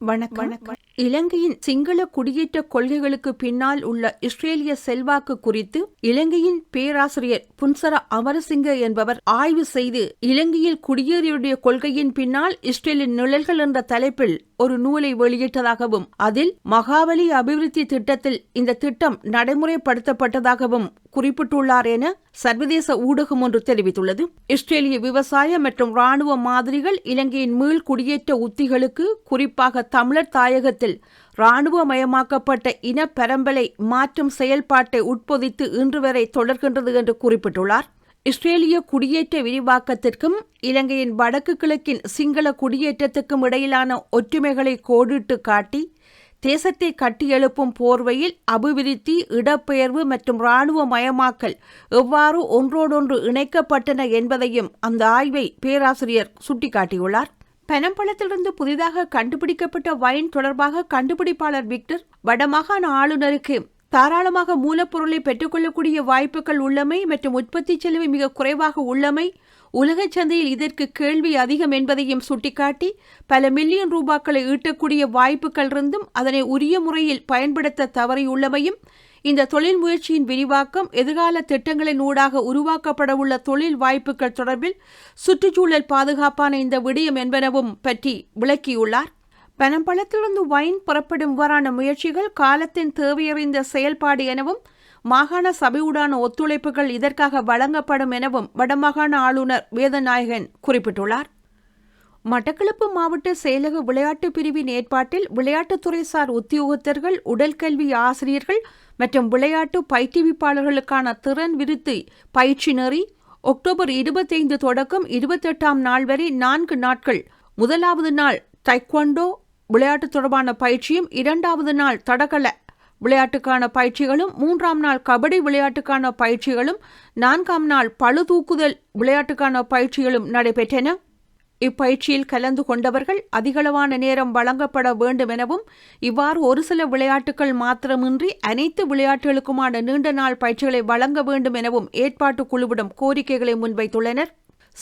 வணக்கம். இலங்கையின் சிங்கள குடியேற்ற கொள்கைகளுக்கு பின்னால் உள்ள இஸ்ரேலிய செல்வாக்கு குறித்து இலங்கையின் பேராசிரியர் புன்சர அமரசிங்க என்பவர் ஆய்வு செய்து இலங்கையில் குடியேறியுடைய கொள்கையின் பின்னால் இஸ்ரேலின் நிழல்கள் என்ற தலைப்பில் ஒரு நூலை வெளியிட்டதாகவும் அதில் மகாபலி அபிவிருத்தி திட்டத்தில் இந்த திட்டம் நடைமுறைப்படுத்தப்பட்டதாகவும் குறிப்பிட்டுள்ளார் என சர்வதேச ஊடகம் ஒன்று தெரிவித்துள்ளது. இஸ்ரேலிய விவசாய மற்றும் ராணுவ மாதிரிகள் இலங்கையின் மீள் குடியேற்ற உத்திகளுக்கு குறிப்பாக தமிழர் தாயகத்தில் இராணுவமயமாக்கப்பட்ட இனப்பெரம்பலை மாற்றும் செயல்பாட்டை உட்பொதித்து இன்று வரை தொடர்கின்றது என்று குறிப்பிட்டுள்ளார். இஸ்ரேலிய குடியேற்ற விரிவாக்கத்திற்கும் இலங்கையின் வடக்கு கிழக்கின் சிங்கள குடியேற்றத்துக்கும் இடையிலான ஒற்றுமைகளை கோடிட்டு காட்டி தேசத்தை கட்டியெழுப்பும் போர்வையில் அபிவிருத்தி இடப்பெயர்வு மற்றும் இராணுவ மயமாக்கல் எவ்வாறு ஒன்றோடொன்று இணைக்கப்பட்டன என்பதையும் அந்த ஆய்வை பேராசிரியர் சுட்டிக்காட்டியுள்ளார். பனம்பழத்திலிருந்து புதிதாக கண்டுபிடிக்கப்பட்ட வைன் தொடர்பாக கண்டுபிடிப்பாளர் விக்டர் வடமாகாண ஆளுநருக்கு தாராளமாக மூலப்பொருளை பெற்றுக்கொள்ளக்கூடிய வாய்ப்புகள் உள்ளமை மற்றும் உற்பத்தி செலவு மிக குறைவாக உள்ளமை உலகச் சந்தையில் இதற்கு கேள்வி அதிகம் என்பதையும் சுட்டிக்காட்டி பல மில்லியன் ரூபாக்களை ஈட்டக்கூடிய வாய்ப்புகள் இருந்தும் அதனை உரிய முறையில் பயன்படுத்த தவறியுள்ளமையும் இந்த தொழில் முயற்சியின் விரிவாக்கம் எதிர்கால திட்டங்களின் ஊடாக உருவாக்கப்படவுள்ள தொழில் வாய்ப்புகள் தொடர்பில் சுற்றுச்சூழல் பாதுகாப்பான இந்த விடயம் என்பனவும் பற்றி விளக்கியுள்ளார். பனம்பழத்திலிருந்து வைன் புறப்படும் இவ்வாறான முயற்சிகள் காலத்தின் தேவையறிந்த செயல்பாடு எனவும் மாகாண சபையுடான ஒத்துழைப்புகள் இதற்காக வழங்கப்படும் எனவும் வடமாகாண ஆளுநர் வேதநாயகன் குறிப்பிட்டுள்ளார். மட்டக்களப்பு மாவட்ட செயலக விளையாட்டு பிரிவின் ஏற்பாட்டில் விளையாட்டுத்துறை சார் உத்தியோகத்தர்கள் உடல்கல்வி ஆசிரியர்கள் மற்றும் விளையாட்டு பயிற்றுவிப்பாளர்களுக்கான திறன் விருத்தி பயிற்சி நெறி அக்டோபர் இருபத்தைந்து தொடக்கம் இருபத்தெட்டாம் நாள் வரை நான்கு நாட்கள். முதலாவது நாள் தைக்வாண்டோ விளையாட்டு தொடர்பான பயிற்சியும் இரண்டாவது நாள் தடகள விளையாட்டுக்கான பயிற்சிகளும் மூன்றாம் நாள் கபடி விளையாட்டுக்கான பயிற்சிகளும் நான்காம் நாள் பழுதூக்குதல் விளையாட்டுக்கான பயிற்சிகளும் நடைபெற்றன. இப்பயிற்சியில் கலந்து கொண்டவர்கள் அதிகளவான நேரம் வழங்கப்பட வேண்டும் எனவும் இவ்வாறு ஒரு சில விளையாட்டுகள் மாத்திரமின்றி அனைத்து விளையாட்டுகளுக்குமான நீண்ட நாள் பயிற்சிகளை வழங்க வேண்டும் எனவும் ஏற்பாட்டு குழுவிடம் கோரிக்கைகளை முன்வைத்துள்ளனர்.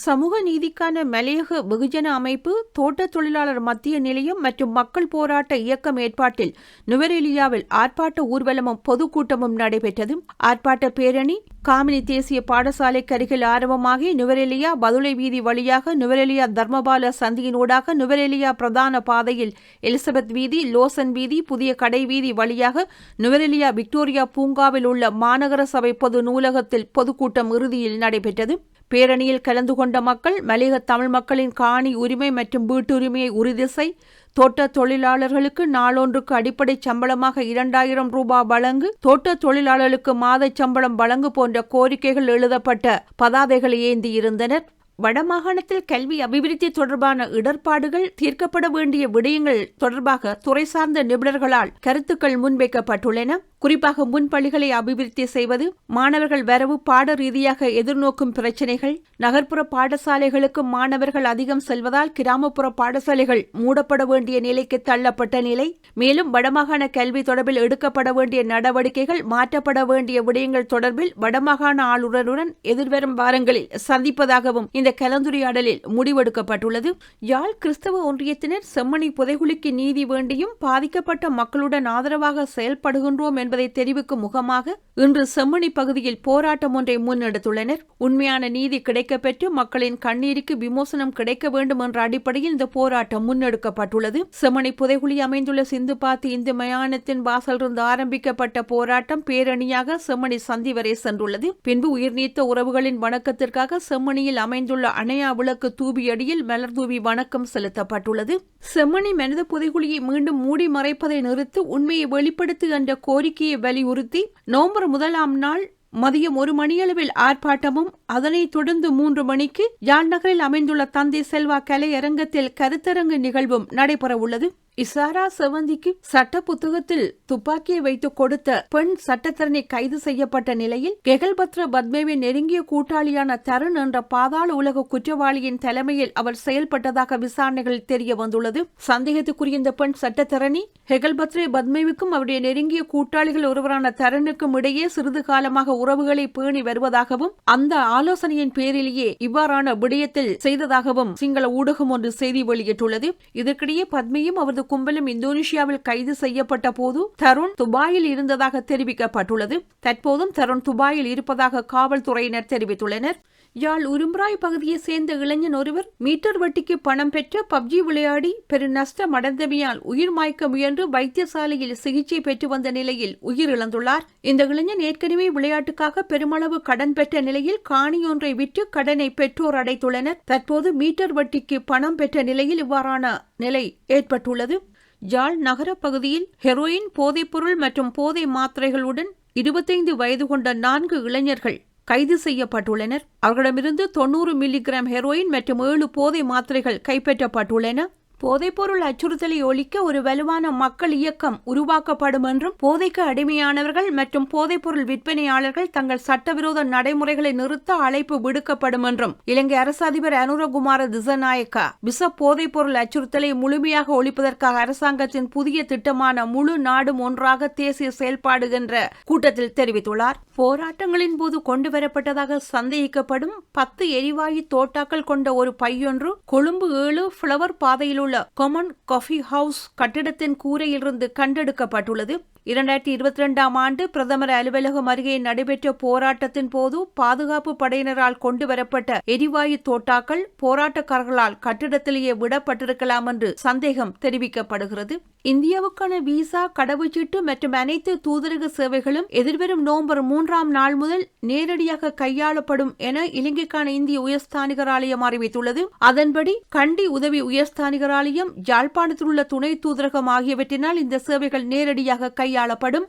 சமூக நீதிக்கான மலையக வெகுஜன அமைப்பு தோட்ட தொழிலாளர் மத்திய நிலையம் மற்றும் மக்கள் போராட்ட இயக்கம் ஏற்பாட்டில் நுவரெலியாவில் ஆர்ப்பாட்ட ஊர்வலமும் பொதுக்கூட்டமும் நடைபெற்றது. ஆர்ப்பாட்ட பேரணி காமினி தேசிய பாடசாலைக்கு அருகில் ஆரம்பமாகி நுவரெலியா பதுளை வீதி வழியாக நுவரெலியா தர்மபால சந்தியினூடாக நுவரெலியா பிரதான பாதையில் எலிசபெத் வீதி லோசன் வீதி புதிய கடை வீதி வழியாக நுவரெலியா விக்டோரியா பூங்காவில் உள்ள மாநகர சபை பொது நூலகத்தில் பொதுக்கூட்டம் இறுதியில் நடைபெற்றது. பேரணியில் கலந்து கொண்ட மக்கள் மலையக தமிழ் மக்களின் காணி உரிமை மற்றும் வீட்டுரிமையை உறுதிசை தோட்ட தொழிலாளர்களுக்கு நாளொன்றுக்கு அடிப்படை சம்பளமாக இரண்டாயிரம் ரூபாய் வழங்கு தோட்ட தொழிலாளர்களுக்கு மாத சம்பளம் வழங்கு போன்ற கோரிக்கைகள் எழுதப்பட்ட பதாதைகளை ஏந்தி இருந்தனர். வடமாகாணத்தில் கல்வி அபிவிருத்தி தொடர்பான இடர்பாடுகள் தீர்க்கப்பட வேண்டிய விடயங்கள் தொடர்பாக துறை சார்ந்த நிபுணர்களால் கருத்துக்கள் முன்வைக்கப்பட்டுள்ளன. குறிப்பாக முன்பள்ளிகளை அபிவிருத்தி செய்வது மாணவர்கள் வரவு பாட ரீதியாக எதிர்நோக்கும் பிரச்சினைகள் நகர்ப்புற பாடசாலைகளுக்கு மாணவர்கள் அதிகம் செல்வதால் கிராமப்புற பாடசாலைகள் மூடப்பட வேண்டிய நிலைக்கு தள்ளப்பட்ட நிலை. மேலும் வடமாகாண கல்வி தொடர்பில் எடுக்கப்பட வேண்டிய நடவடிக்கைகள் மாற்றப்பட வேண்டிய விடயங்கள் தொடர்பில் வடமாகாண ஆளுநருடன் எதிர்வரும் வாரங்களில் சந்திப்பதாகவும் இந்த கலந்துரையாடலில் முடிவெடுக்கப்பட்டுள்ளது. யாழ் கிறிஸ்தவ ஒன்றியத்தினர் செம்மணி புதைகுலிக்கு நீதி வேண்டியும் பாதிக்கப்பட்ட மக்களுடன் ஆதரவாக செயல்படுகின்றோம் என்பதை தெரிவிக்கும் முகமாக இன்று செம்மணி பகுதியில் போராட்டம் ஒன்றை முன்னெடுத்துள்ளனர். உண்மையான நீதி கிடைக்கப்பெற்று மக்களின் கண்ணீருக்கு விமோசனம் கிடைக்க வேண்டும் என்ற அடிப்படையில் இந்த போராட்டம் முன்னெடுக்கப்பட்டுள்ளது. செம்மணி புதைகுழி அமைந்துள்ள சிந்து பாத்தி இந்து மயானத்தின் வாசலிருந்து ஆரம்பிக்கப்பட்ட போராட்டம் பேரணியாக செம்மணி சந்தி வரை சென்றுள்ளது. பின்பு உயிர்நீத்த உறவுகளின் வணக்கத்திற்காக செம்மணியில் அமைந்துள்ள அணையா விளக்கு தூபியடியில் மலர் தூவி வணக்கம் செலுத்தப்பட்டுள்ளது. செம்மணி மனித புதைகுழியை மீண்டும் மூடி மறைப்பதை நிறுத்து உண்மையை வெளிப்படுத்து என்ற கோரிக்கை கோரிக்கையை வலியுறுத்தி நவம்பர் முதலாம் நாள் மதியம் ஒரு மணியளவில் ஆர்ப்பாட்டமும் அதனைத் தொடர்ந்து மூன்று மணிக்கு யாழ் நகரில் அமைந்துள்ள தந்தை செல்வா கலையரங்கத்தில் கருத்தரங்கு நிகழ்வும் நடைபெறவுள்ளது. இசாரா செவந்திக்கு சட்ட புத்தகத்தில் துப்பாக்கியை வைத்து கொடுத்த பெண் சட்டத்தரணி கைது செய்யப்பட்ட நிலையில் கெகல்பத்ர பத்மேவின் நெருங்கிய கூட்டாளியான தருண் என்ற பாதாள உலக குற்றவாளியின் தலைமையில் அவர் செயல்பட்டதாக விசாரணைகள் தெரிய வந்துள்ளது சந்தேகத்துக்குரிய இந்த பெண் சட்டத்தரணி ஹெகல்பத்ரே பத்மேவுக்கும் அவருடைய நெருங்கிய கூட்டாளிகள் ஒருவரான தருணுக்கும் இடையே சிறிது காலமாக உறவுகளை பேணி வருவதாகவும் அந்த ஆலோசனையின் பேரிலேயே இவ்வாறான விடயத்தில் செய்ததாகவும் சிங்கள ஊடகம் ஒன்று செய்தி வெளியிட்டுள்ளது. இதற்கிடையே பத்மியும் அவரது கும்பலும் இந்தோனேஷியாவில் கைது செய்யப்பட்ட போது தருண் துபாயில் இருந்ததாக தெரிவிக்கப்பட்டுள்ளது. தற்போதும் தருண் துபாயில் இருப்பதாக காவல்துறையினர் தெரிவித்துள்ளனர். யாழ் உரும்பராய் பகுதியைச் சேர்ந்த இளைஞன் ஒருவர் மீட்டர் வட்டிக்கு பணம் பெற்ற பப்ஜி விளையாடி பெரு நஷ்டம் அடைந்தமையால் உயிர் மாய்க்க முயன்று வைத்தியசாலையில் சிகிச்சை பெற்று வந்த நிலையில் உயிரிழந்துள்ளார். இந்த இளைஞன் ஏற்கனவே விளையாட்டு விளையாட்டுக்காக பெருமளவு கடன் பெற்ற நிலையில் காணியொன்றை விற்று கடனை பெற்றோர் அடைத்துள்ளனர். தற்போது மீட்டர் வட்டிக்கு பணம் பெற்ற நிலையில் இவ்வாறான நிலை ஏற்பட்டுள்ளது. ஜாழ் நகர பகுதியில் ஹெரோயின் போதைப்பொருள் மற்றும் போதை மாத்திரைகளுடன் இருபத்தைந்து வயது கொண்ட நான்கு இளைஞர்கள் கைது செய்யப்பட்டுள்ளனர். அவர்களிடமிருந்து தொன்னூறு மில்லிகிராம் ஹெரோயின் மற்றும் ஏழு போதை மாத்திரைகள் கைப்பற்றப்பட்டுள்ளன. போதைப்பொருள் அச்சுறுத்தலை ஒழிக்க ஒரு வலுவான மக்கள் இயக்கம் உருவாக்கப்படும் என்றும் போதைக்கு அடிமையானவர்கள் மற்றும் போதைப்பொருள் விற்பனையாளர்கள் தங்கள் சட்டவிரோத நடைமுறைகளை நிறுத்த அழைப்பு விடுக்கப்படும் என்றும் இலங்கை அரசு அதிபர் அனுரகுமார திசநாயக்கா விச போதைப்பொருள் அச்சுறுத்தலை முழுமையாக ஒழிப்பதற்காக அரசாங்கத்தின் புதிய திட்டமான முழு நாடும் ஒன்றாக தேசிய செயல்பாடு என்ற கூட்டத்தில் தெரிவித்துள்ளார். போராட்டங்களின் போது கொண்டுவரப்பட்டதாக சந்தேகிக்கப்படும் பத்து எரிவாயு தோட்டாக்கள் கொண்ட ஒரு பையொன்று கொழும்பு ஏழு ஃபிளவர் பாதையில் உள்ள கொமன் காஃபி ஹவுஸ் கட்டிடத்தின் கூரையிலிருந்து கண்டெடுக்கப்பட்டுள்ளது. இரண்டாயிரத்தி இருபத்தி ரெண்டாம் ஆண்டு பிரதமர் அலுவலகம் அருகே நடைபெற்ற போராட்டத்தின் போது பாதுகாப்பு படையினரால் கொண்டு வரப்பட்ட எரிவாயு தோட்டாக்கள் போராட்டக்காரர்களால் கட்டிடத்திலேயே விடப்பட்டிருக்கலாம் என்று சந்தேகம் தெரிவிக்கப்படுகிறது. இந்தியாவுக்கான விசா கடவுச்சீட்டு மற்றும் அனைத்து தூதரக சேவைகளும் எதிர்வரும் நவம்பர் மூன்றாம் நாள் முதல் நேரடியாக கையாளப்படும் என இலங்கைக்கான இந்திய உயர்ஸ்தானிகராலயம் அறிவித்துள்ளது. அதன்படி கண்டி உதவி உயர்ஸ்தானிகராலயம் யாழ்ப்பாணத்தில் உள்ள துணை தூதரகம் ஆகியவற்றினால் இந்த சேவைகள் நேரடியாக கையாளப்படும்.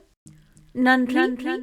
நன்றி.